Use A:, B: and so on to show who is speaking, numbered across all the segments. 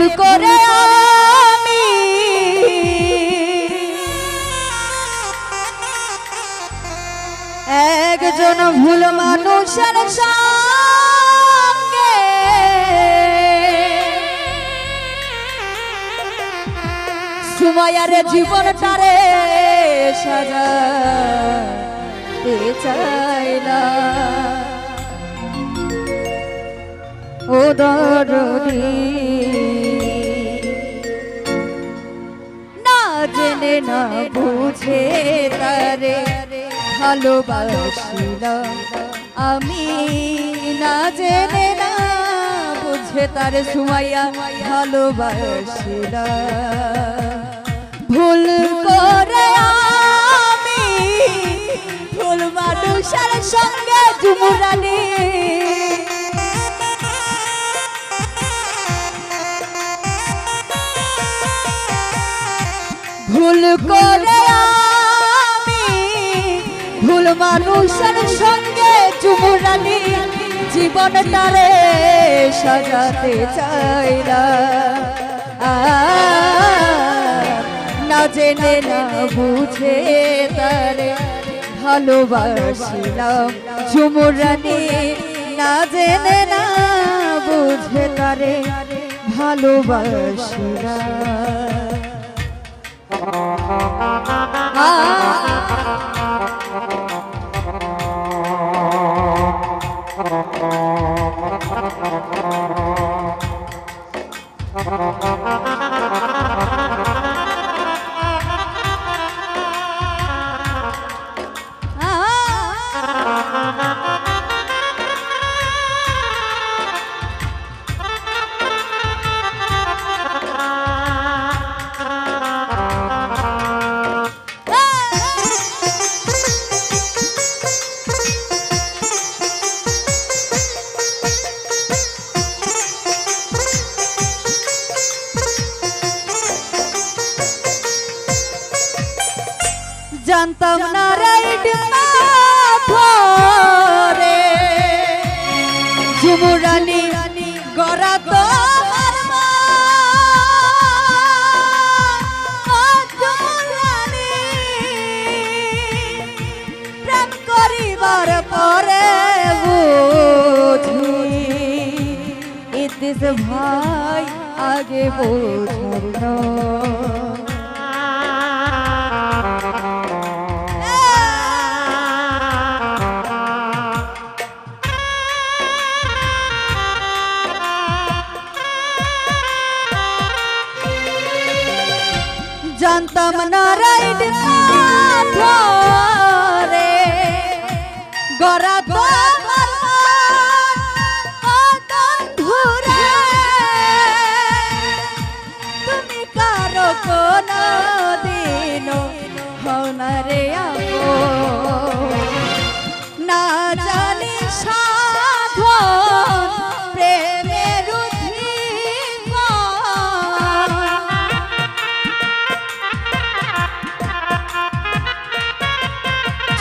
A: ভুল করে আমি। একজন ভুল মানুষের সঙ্গে সুমায়ার জীবনটারে সাজাতে চাইলা। ও দরদি। জেনে না বুঝে তারে ভালোবাসিলাম আমি না জেনে না বুঝে তারে সুমাইয়া ভালোবাসিলাম ভুল করে আমি ভুল মানুষের সঙ্গে চুমুরানি মানুষের সঙ্গে চুমুরানি জীবনটারে সাজাতে চাই না। না জেনে না বুঝে তারে ভালোবাসিলাম। ঝুমুরানি না জেনে না বুঝে তারে ভালোবাসিলাম। Thank you. জানতাম না রাইড ধরে ঝুমুরানি গড়া তো করিবার পরে বুঝি ইতিস ভাই আগে বোঝল জানতাম না রাইড ধরে গড়া তো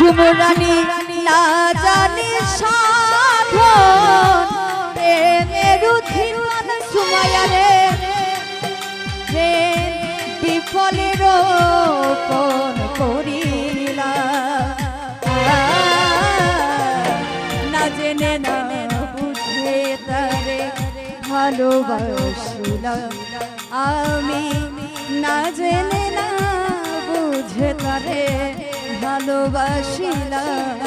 A: চুমরানি না জানি সাধন। সুমায়ারে প্রেম বিফলের রোপণ করিলা। না জেনে না বুঝে তারে ভালোবাসিলাম আমি না জেনে না বুঝে তারে ভালোবাসিলাম।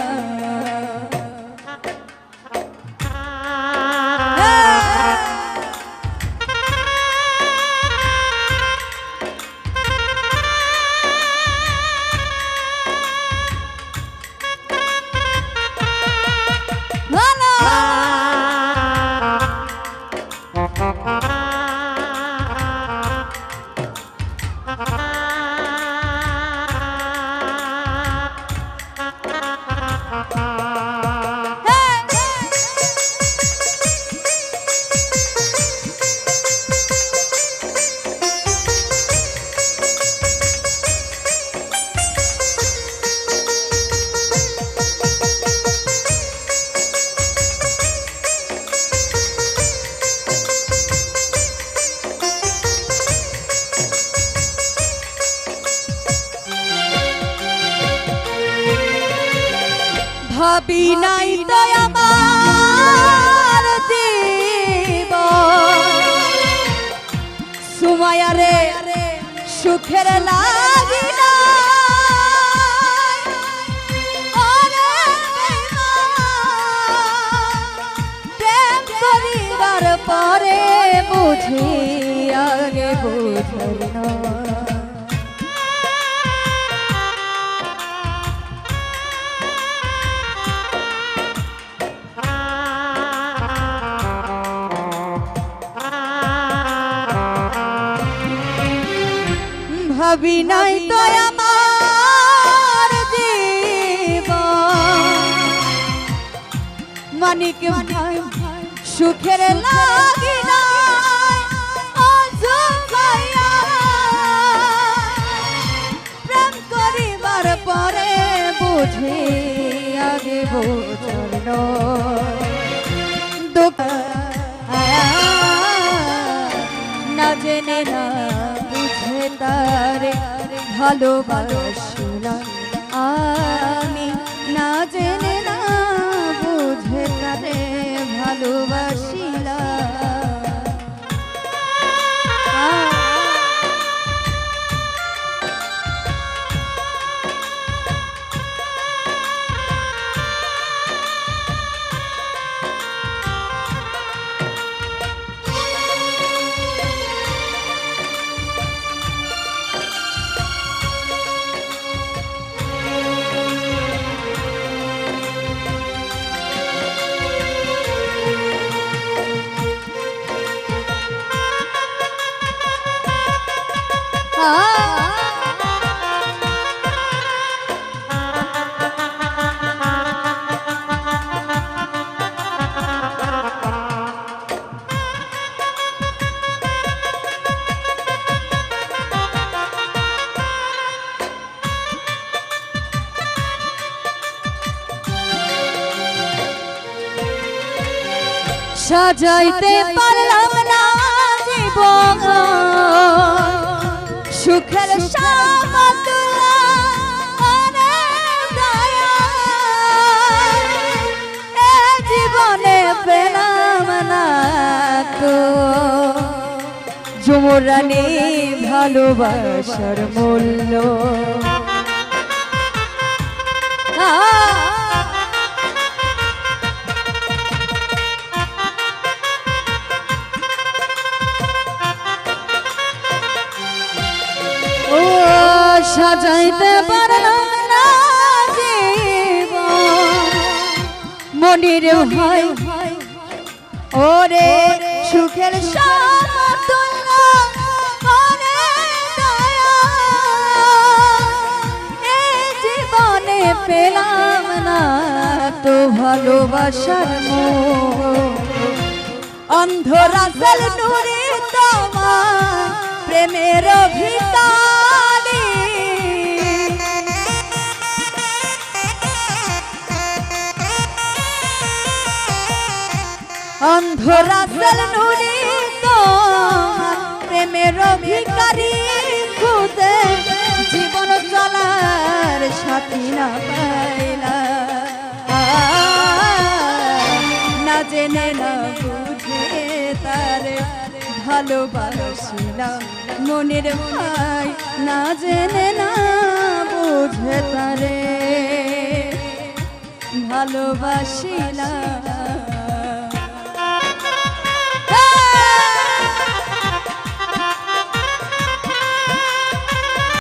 A: ভাবি নাই তো আমার জীবন। সুমায়া রে সুখের লাগি পরে বুঝি আগে বুঝল ভাবি নাই তো আমার মানিক ভাই সুখের লাগি নাই অজমাইয়া। প্রেম করিবার পরে বুঝি আগে বোঝল দুঃখ ভালোবাসিলাম সাজাইতে পারলাম না জীবন। সুখের সামাতুলা জীবনে পেলাম না ভালোবাসার মূল্য জীবন। মনির ভাই, ওরে সুখের জীবনে পেলাম না তো ভালোবাসার মোহ। অন্ধরাসল তোমার প্রেমের ভিতালি অন্ধরাসল নুরি তো প্রেমের ভিকারি খুদে জীবন চলার সাথী না পাইলা। না জেনে না বুঝে তারে ভালোবাসিলাম মনের ভাই না জেনে না বুঝে তারে ভালোবাসিলাম